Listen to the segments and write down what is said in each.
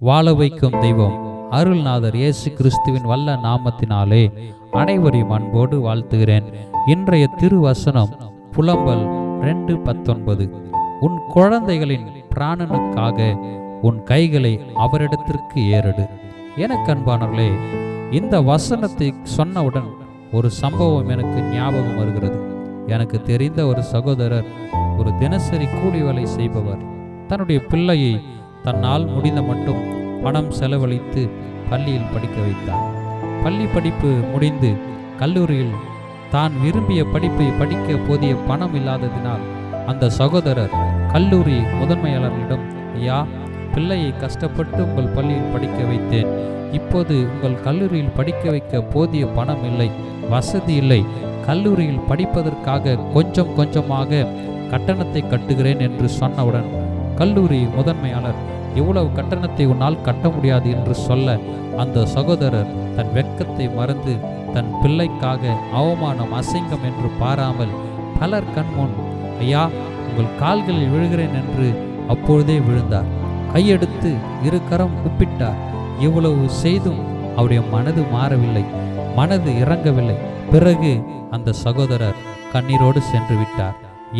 வாழ வைக்கும் தெய்வம் அருள்நாதர் இயேசு கிறிஸ்துவின் வல்ல நாமத்தினாலே அனைவரையும் அன்போடு வாழ்த்துகிறேன். இன்றைய திருவசனம் புலம்பல் ரெண்டு பத்தொன்பது. உன் குழந்தைகளின் பிராணனுக்காக உன் கைகளை அவரிடத்திற்கு ஏறடு. எனக்கு அன்பானவர்களே இந்த வசனத்தை சொன்னவுடன் ஒரு சம்பவம் எனக்கு ஞாபகம் வருகிறது. எனக்கு தெரிந்த ஒரு சகோதரர் ஒரு தினசரி கூலி வேலை செய்பவர். தன்னுடைய பிள்ளையை தன்னால் முடிந்த மட்டும் பணம் செலவழித்து பள்ளியில் படிக்க வைத்தார். பள்ளி படிப்பு முடிந்து கல்லூரியில் தான் விரும்பிய படிப்பை படிக்க போதிய பணம் இல்லாததினால் அந்த சகோதரர் கல்லூரி முதன்மையாளர்களிடம் ஐயா பிள்ளையை கஷ்டப்பட்டு உங்கள் பள்ளியில் படிக்க வைத்தேன். இப்போது உங்கள் கல்லூரியில் படிக்க வைக்க போதிய பணம் இல்லை வசதி இல்லை. கல்லூரியில் படிப்பதற்காக கொஞ்சம் கொஞ்சமாக கட்டணத்தை கட்டுகிறேன் என்று சொன்னவுடன் கல்லூரி முதன்மையாளர் இவ்வளவு கட்டணத்தை உன்னால் கட்ட முடியாது என்று சொல்ல அந்த சகோதரர் தன் வெட்கத்தை மறந்து தன் பிள்ளைக்காக அவமானம் அசிங்கம் என்று பாராமல் பலர் கண்முன் ஐயா உங்கள் கால்களில் விழுகிறேன் என்று அப்பொழுதே விழுந்தார். கையெடுத்து இரு கரம் கூப்பிட்டார் இவ்வளவு செய்தும் அவருடைய மனது மாறவில்லை மனது இறங்கவில்லை. பிறகு அந்த சகோதரர் கண்ணீரோடு சென்று விட்டார்.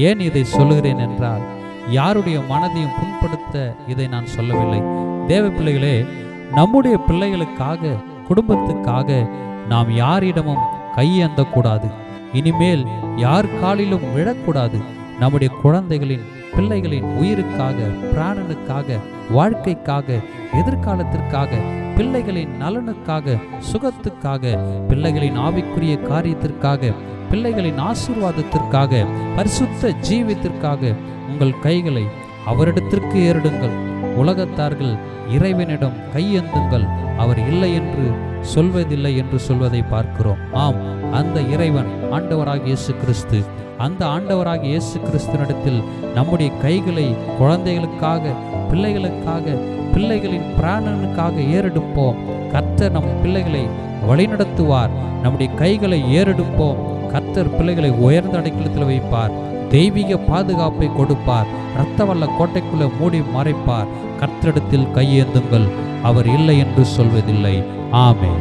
ஏன் இதை சொல்லுகிறேன்? என்றால் யாருடைய மனதையும் புண்படுத்த இதை நான் சொல்லவில்லை. தேவ பிள்ளைகளே நம்முடைய பிள்ளைகளுக்காக குடும்பத்துக்காக நாம் யாரிடமும் கையேந்தக்கூடாது இனிமேல் யார் காலிலும் விழக்கூடாது. நம்முடைய குழந்தைகளின் பிள்ளைகளின் உயிருக்காக பிராணனுக்காக வாழ்க்கைக்காக எதிர்காலத்திற்காக பிள்ளைகளின் நலனுக்காக சுகத்துக்காக பிள்ளைகளின் ஆவிக்குரிய காரியத்திற்காக பிள்ளைகளின் ஆசீர்வாதத்திற்காக பரிசுத்த ஜீவித்திற்காக உங்கள் கைகளை அவரிடத்திற்கு ஏறிடுங்கள். உலகத்தார்கள் இறைவனிடம் கையெந்துங்கள். அவர் இல்லை என்று சொல்வதில்லை என்று சொல்வதை பார்க்கிறோம். ஆம் அந்த இறைவன் ஆண்டவராக இயேசு கிறிஸ்து அந்த ஆண்டவராக இயேசு கிறிஸ்துவனிடத்தில் நம்முடைய கைகளை குழந்தைகளுக்காக பிள்ளைகளுக்காக பிள்ளைகளின் பிராணனுக்காக ஏறெடுப்போம். கர்த்தர் நம் பிள்ளைகளை வழிநடத்துவார். நம்முடைய கைகளை ஏறெடுப்போம். கத்தர் பிள்ளைகளை உயர்ந்த அடைக்கலத்தில் வைப்பார். தெய்வீக பாதுகாப்பை கொடுப்பார். இரத்தவல்ல கோட்டைக்குள்ள மூடி மறைப்பார். கர்த்தரிடத்தில் கையேந்துங்கள். அவர் இல்லை என்று சொல்வதில்லை. ஆமே